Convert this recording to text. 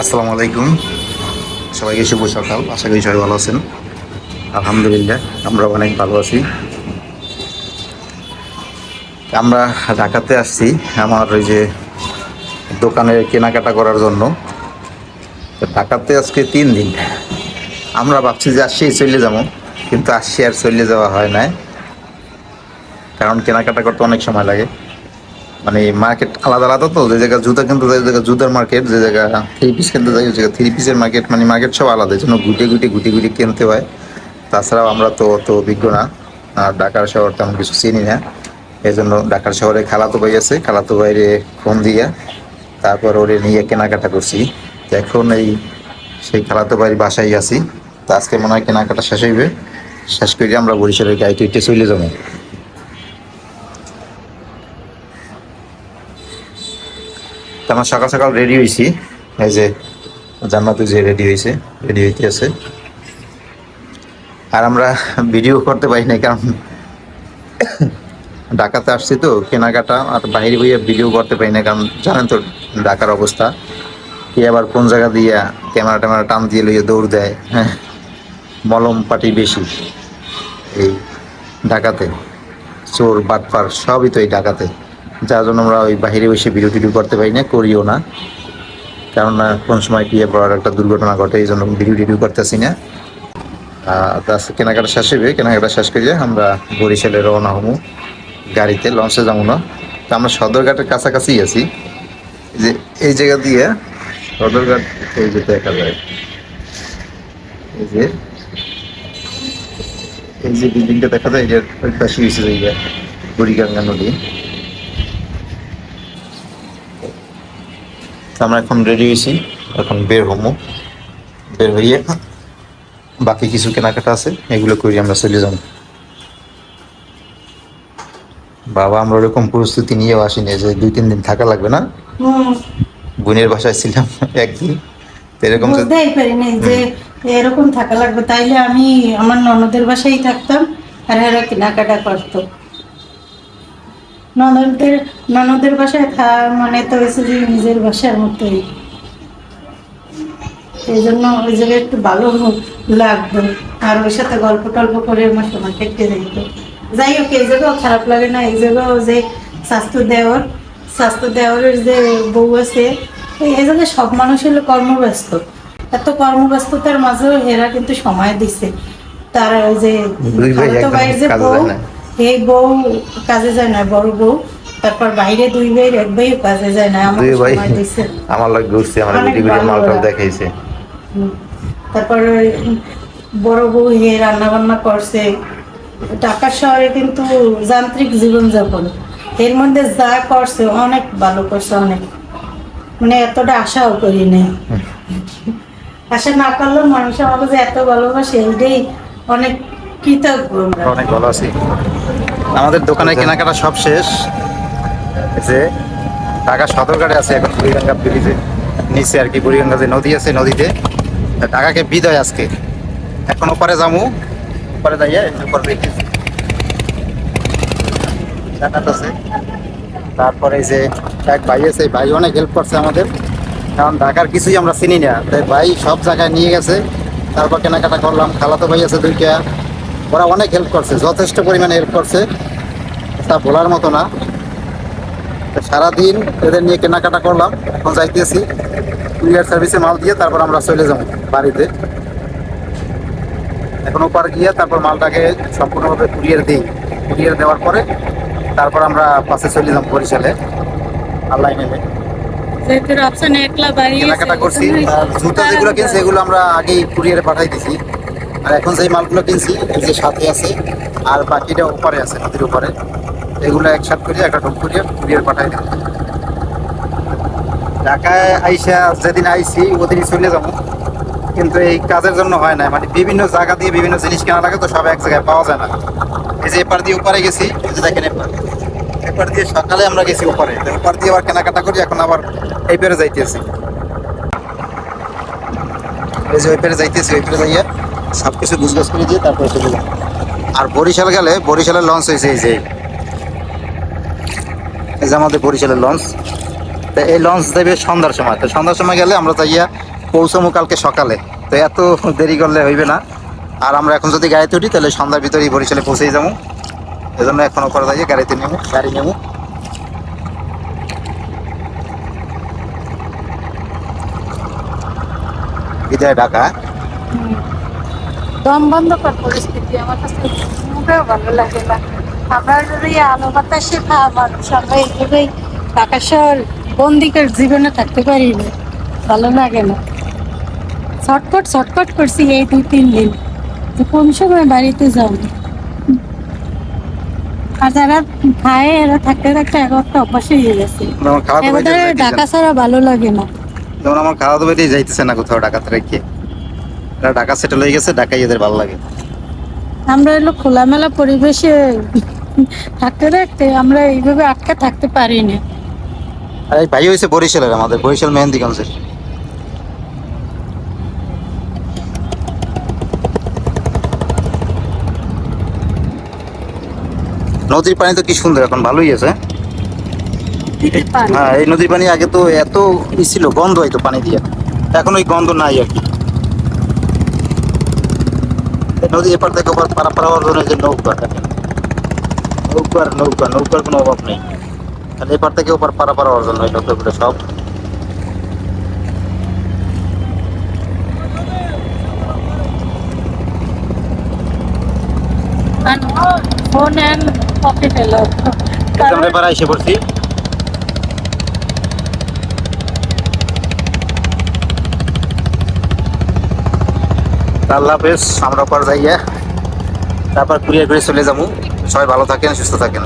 আসসালামু আলাইকুম। সবাইকে শুভ সকাল। আশা করি সবাই ভালো আছেন। আলহামদুলিল্লাহ আমরা অনেক ভালো আছি। আমরা ঢাকাতে আসছি আমার ওই যে দোকানে কেনাকাটা করার জন্য। ঢাকাতে আজকে তিন দিন। আমরা ভাবছি যে আসছি চলে যাব। কিন্তু আসছি আর চলে যাওয়া হয় না কারণ কেনাকাটা করতে অনেক সময় লাগে। মানে মার্কেট আলাদা আলাদা তো, যে জায়গায় জুতা কিনতে যাই, ওই জায়গায় জুতার মার্কেট যে জায়গায় থ্রি পিস কিনতে যাই, ওই জায়গায় থ্রি পিসের মার্কেট মানে মার্কেট সব আলাদা জন্য গুটে গুটে, গুটি গুটি কিনতে হয়। তাছাড়াও আমরা তো অত অভিজ্ঞ না, আর ঢাকার শহর তেমন কিছু চিনি না। এই জন্য ঢাকার শহরে খালাতো ভাই আছে, খালাতো বাইরে ফোন দিয়া, তারপর ওরে নিয়ে কেনাকাটা করছি। এখন এই, সেই খালাতো ভাইয়ের বাসায় আছি, তো আজকে মনে হয় কেনাকাটা শেষ হইবে। শেষ করে আমরা বরিশালের গাড়িতে চলে যাব। আমরা সকাল সকাল রেডি হয়েছি এই যে জান্নাতু যে রেডি হয়েছে রেডি হইতে আছে। আর আমরা ভিডিও করতে পারি না কারণ ঢাকাতে আসছি তো, কেনাকাটা, আর বাইরে বইয়ে ভিডিও করতে পারি না কারণ জানেন তো ঢাকার অবস্থা। কে আবার কোন জায়গা দিয়ে ক্যামেরা ট্যামেরা টান দিয়ে লইয়ে দৌড় দেয় হ্যাঁ? মলম পাটি বেশি এই ঢাকাতে। চোর, বাটপার, সবই তো এই ঢাকাতে। যার জন্য আমরা ওই বাইরে বসে ভিডিও টিডিও করতে পারি না, করিও না। কারণ না কোন সময় কি বড় একটা দুর্ঘটনা ঘটে, এই জন্য ভিডিও টিডিও করতেছি না। তো কেনাকাটা শেষ হবে কেনাকাটা শেষ করে আমরা বরিশালে রওনা হব গাড়িতে লঞ্চে যাব না। তো আমরা সদরঘাটের কাছাকাছি আছি। যে এই জায়গা দিয়ে সদরঘাট, এই যে দেখা যায়। এই যে এই যে বিল্ডিংটা দেখা যায়, এটার পাশে হয়েছে জায়গা, বুড়িগঙ্গা নদী। তো আমরা এখন রেডি হয়েছি। এখন বের হব। বের হইয়ে বাকি কিছু কেনাকাটা আছে এগুলো করে আমরা চলে যাব। বাবা আমরা ওরকম পরিস্থিতি নিয়েও আসিনি যে দুই তিন দিন থাকা লাগবে না। হুম, বোনের বাসায় ছিলাম একদিন। এরকম বুঝতেই পারিনি যে এরকম থাকা লাগবে। তাইলে আমি আমার ননদের বাসায় থাকতাম আর এরা কেনাকাটা করতো। ননদের ননদের বাসায় থা মানে তো হয়েছে যে নিজের বাসার মতোই। এই জন্য ওই জায়গায় একটু ভালো লাগতো। আর ওর সাথে গল্প টল্প করে আমার সময় কেটে যেত যাই হোক এই জায়গাও খারাপ লাগে না। এই জায়গাও যে স্বাস্থ্য দেওয়ার স্বাস্থ্য দেওয়ারের যে বউ আছে এই- জায়গায় সব মানুষ হলো কর্মব্যস্ত। এত কর্মব্যস্ততার মাঝেও এরা কিন্তু সময় দিছে। তার ওই যে যে বউ। এই বউ কাজে যায় না বড় বউ। তারপর বাইরে দুই ভাইয়ের এক ভাইও কাজে যায় না আমার দুই ভাই। আমার লোক ঘুরছে আমার গুটি গুটি ভালো দেখাইছে। তারপরে বড় বউ হে রান্না বান্না করছে। ঢাকা শহরে কিন্তু যান্ত্রিক জীবনযাপন। এর মধ্যে যা করছে অনেক ভালো করছে অনেক। মানে এতটা আশাও করি নাই আশা না করলেও মানুষ আমাকে যে এত ভালোবাসে এইটাই অনেক কৃতজ্ঞ অনেক ভালো আছি। আমাদের দোকানে কেনাকাটা সব শেষ। এই যে ঢাকা সদরঘাটে আছে এখন বুড়িগঙ্গা ব্রিজে। নিচে আর কি বুড়িগঙ্গা যে নদী আছে নদীতে। ঢাকাকে বিদায় আজকে। এখন ওপারে যাব ওপারে যাইয়া উপরে রেখেছি আছে। তারপরে যে এক ভাই আছে ভাই অনেক হেল্প করছে আমাদের। কারণ ঢাকার কিছুই আমরা চিনি না। তাই ভাই সব জায়গায় নিয়ে গেছে। তারপর কেনাকাটা করলাম। খালাতো ভাই আছে দুইটা। ওরা অনেক হেল্প করছে যথেষ্ট পরিমাণে হেল্প করছে। তা বলার মতো না। সারাদিন এদের নিয়ে কেনাকাটা করলাম এখন যাইতেছি। কুরিয়ার সার্ভিসে মাল দিয়ে তারপর আমরা চলে যাব বাড়িতে। এখন ওপার গিয়ে তারপর মালটাকে সম্পূর্ণভাবে কুরিয়ার দিই। কুরিয়ার দেওয়ার পরে তারপর আমরা পাশে চলে যাব বরিশালে আল্লাহ নেবে কেনাকাটা করছি জুতা যেগুলো কিনছি এগুলো আমরা আগেই কুরিয়ারে পাঠাই দিছি। আর এখন যে মালগুলো কিনছি যে সাথে আছে, আর বাকিটা উপরে আছে, নদীর উপরে এগুলো একসাথে করে একটা ঢোক করিয়ে কুরিয়ার পাঠাই দিই ঢাকায় আইসা যেদিন আইছি, ওদিনই চলে যাব। কিন্তু এই কাজের জন্য হয় না মানে বিভিন্ন জায়গা দিয়ে বিভিন্ন জিনিস কেনা লাগে তো সব এক জায়গায় পাওয়া যায় না। এই যে এপার দিয়ে উপরে গেছি, এই যে দেখেন এপার। এপার দিয়ে সকালে আমরা গেছি উপরে তো এপার দিয়ে আবার কেনাকাটা করি, এখন আবার এই পেরে যাইতেছি। এই যে ওই পেরে যাইতেছি, ওই পেরে যাইয়া সব কিছু গুছগাছ করে দিয়ে তারপরে চলে যাব। আর বরিশাল গেলে বরিশালের লঞ্চ হয়েছে এই যে এই যে আমাদের বরিশালের লঞ্চ তো এই লঞ্চ দেবে সন্ধ্যার সময়। তো সন্ধ্যার সময় গেলে আমরা যাইয়া পৌঁছামু কালকে সকালে। তো এত দেরি করলে হইবে না। আর আমরা এখন যদি গাড়িতে উঠি তাহলে সন্ধ্যার ভিতরেই বরিশালে পৌঁছেই যাব। এজন্য এখনও করা যাইয়া গাড়িতে নেব গাড়ি নেব বিদায় ঢাকা। দম বন্ধ কর পরিস্থিতি। আমার কাছে মোটেও ভালো লাগে না। আমরা যদি আলো বাতাসে খাওয়া মানুষ আমরা এইভাবেই ঢাকা শহর বন্দিকার জীবনে থাকতে পারি না। ভালো লাগে না। ছটপট ছটপট করছি এই দুই তিন দিন। কোন সময় বাড়িতে যাব? আর যারা খায় এরা থাকতে থাকতে এক একটা অভ্যাস হয়ে গেছে। ঢাকা ছাড়া ভালো লাগে না। যেমন আমার খাওয়া দাওয়া যাইতেছে না কোথাও ঢাকাতে রেখে এরা ঢাকা সেটেল হয়ে গেছে ঢাকাই এদের ভালো লাগে। আমরা এলো খোলামেলা পরিবেশে থাকতে থাকতে আমরা এইভাবে আটকে থাকতে পারি না আর এই ভাই হয়েছে বরিশালের আমাদের বরিশাল মেহেন্দিগঞ্জের। নদীর পানি তো কি সুন্দর এখন ভালোই আছে। হ্যাঁ এই নদীর পানি আগে তো এত ছিল গন্ধ হয়তো পানি দিয়ে। এখন ওই গন্ধ নাই আর কি। এই নদী এপার থেকে ওপার পারা পারা হওয়ার জন্য এই যে নৌকা দেখেন। নৌকার নৌকা নৌকার কোনো অভাব নেই আর এপার থেকে ওপার পারা পারা হওয়ার জন্য এই নৌকাগুলো সব ফোন অ্যান্ড পকেট এলো আমরা এবার এসে পড়ছি আল্লাহ হাফেজ, আমরা পর যাইয়া তারপর ঘুরিয়ে করে চলে যাব। সবাই ভালো থাকেন, সুস্থ থাকেন।